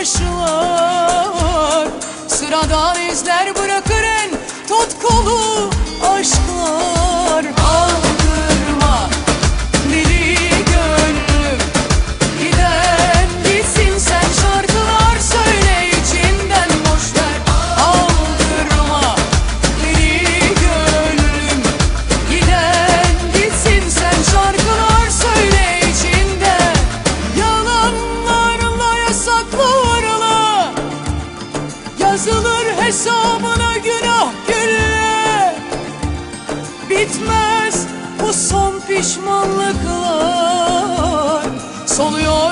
başlar Sıradan izler bırakır en tutkulu aşklar. Yazılır hesabına günah gülle Bitmez bu son pişmanlıklar. Soluyor